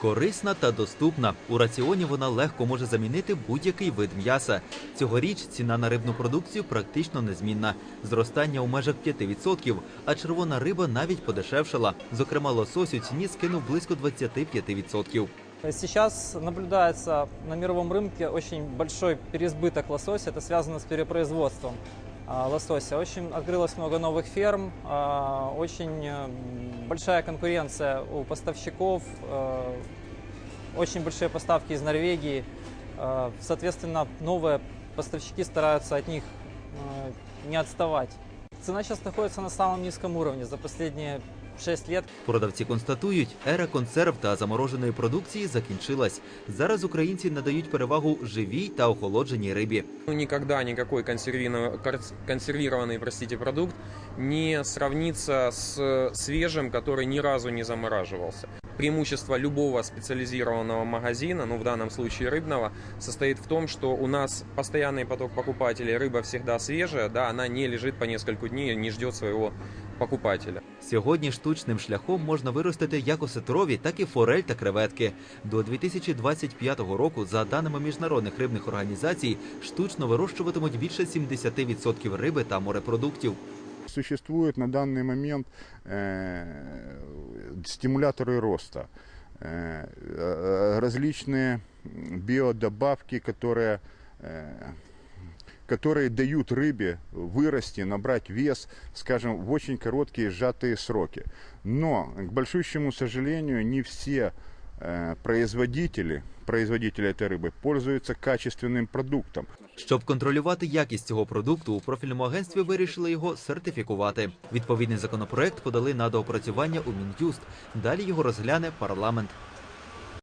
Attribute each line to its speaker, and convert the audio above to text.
Speaker 1: Корисна та доступна. У раціоні вона легко може замінити будь-який вид м'яса. Цьогоріч ціна на рибну продукцію практично незмінна. Зростання у межах 5%, а червона риба навіть подешевшала. Зокрема, лосось у ціні скинув близько 25%.
Speaker 2: Сейчас наблюдается на мировом рынке очень большой переизбыток лосося. Это связано с перепроизводством а, Лосося. Очень открылось много новых ферм, а, очень э, большая конкуренция у поставщиков, э, очень большие поставки из Норвегии. Соответственно, новые поставщики стараются от них э, не отставать. Цена сейчас находится на самом низком уровне за последние 6 лет.
Speaker 1: Продавці констатують, ера консерв та замороженої продукції закінчилась. Зараз українці надають перевагу живій та охолодженій рибі.
Speaker 3: Ну, никогда никакой консервированный, консервированный простите, продукт не сравнится с свежим, который ни разу не замораживался. Преимущество любого специализированного магазина, ну в данном случае рыбного, состоит в том, что у нас постоянный поток покупателей, рыба всегда свежая, да, она не лежит по несколько дней, не ждет своего покупателя.
Speaker 1: Сьогодні штучним шляхом можна виростити як осетрові, так і форель та креветки. До 2025 року, за даними міжнародних рибних організацій, штучно вирощуватимуть більше 70% риби та морепродуктів.
Speaker 4: Существуют на данный момент э, стимуляторы роста, э, э, различные биодобавки, которые, э, которые дают рыбе вырасти, набрать вес, скажем, в очень короткие сжатые сроки. Но, к большущему сожалению, не все производители, производители этой рыбы пользуются качественным продуктом.
Speaker 1: Щоб контролювати якість цього продукту, у профільному агентстві вирішили його сертифікувати. Відповідний законопроект подали на доопрацювання у Мін'юст. Далі його розгляне парламент.